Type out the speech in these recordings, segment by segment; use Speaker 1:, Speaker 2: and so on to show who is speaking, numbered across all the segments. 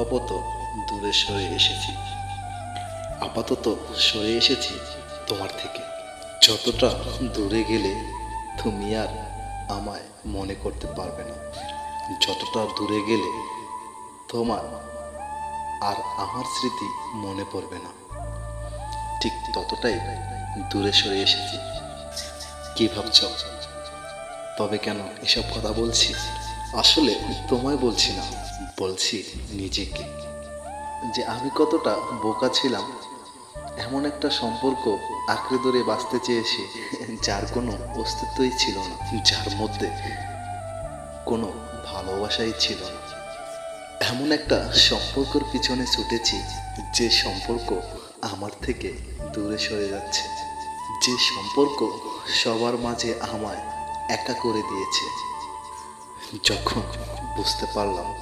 Speaker 1: আপাতত দূরে সরে এসেছি। আপাতত সরে এসেছি তোমার থেকে। যতটা দূরে গেলে তুমি আর আমায় মনে করতে পারবে না। যতটা দূরে গেলে তোমার আর আমার স্মৃতি মনে পড়বে না। ঠিক ততটাই দূরে সরে এসেছি। কি ভাবছ? তবে কেন এসব কথা বলছি আসলে তোমায় বলছি না, বলছি নিজেকে। যে আমি কতটা বোকা ছিলাম, এমন একটা সম্পর্ক আঁকড়ে ধরে বাঁচতে চেয়েছি, যার কোনো অস্তিত্বই ছিল না, যার মধ্যে কোনো ভালোবাসাই ছিল না। এমন একটা সম্পর্কের পিছনে ছুটেছি, যে সম্পর্ক আমার থেকে দূরে সরে যাচ্ছে, যে সম্পর্ক সবার মাঝে আমায় একা করে দিয়েছে। যখন বুঝতে পারলাম,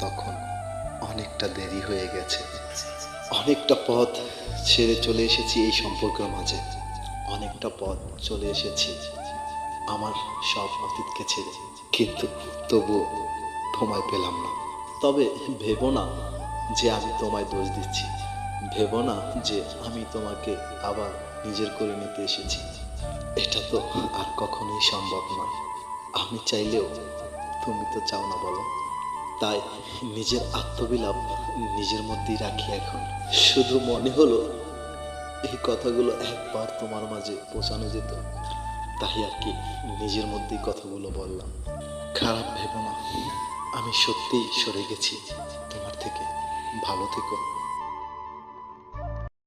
Speaker 1: তখন অনেকটা দেরি হয়ে গেছে। অনেকটা পথ ছেড়ে চলে এসেছি এই সম্পর্কের মাঝে। অনেকটা পথ চলে এসেছি আমার সব অতীতকে ছেড়ে। কিন্তু তবুও তোমায় পেলাম না। তবে ভেবো না যে আমি তোমায় দোষ দিচ্ছি। ভেবো না যে আমি তোমাকে আবার নিজের করে নিতে এসেছি। এটা তো আর কখনোই সম্ভব নয়। আমি চাইলেও তুমি তো চাও না বলো। তাই নিজের আত্মবিলাপ নিজের মধ্যেই রাখি এখন। শুধু মনে হলো এই কথাগুলো একবার তোমার মাঝে পৌঁছানো যেত। তাই আর কি নিজের মধ্যেই কথাগুলো বললাম। খারাপ ভেবো না, আমি সত্যিই সরে গেছি। তোমার থেকে ভালো থেকো।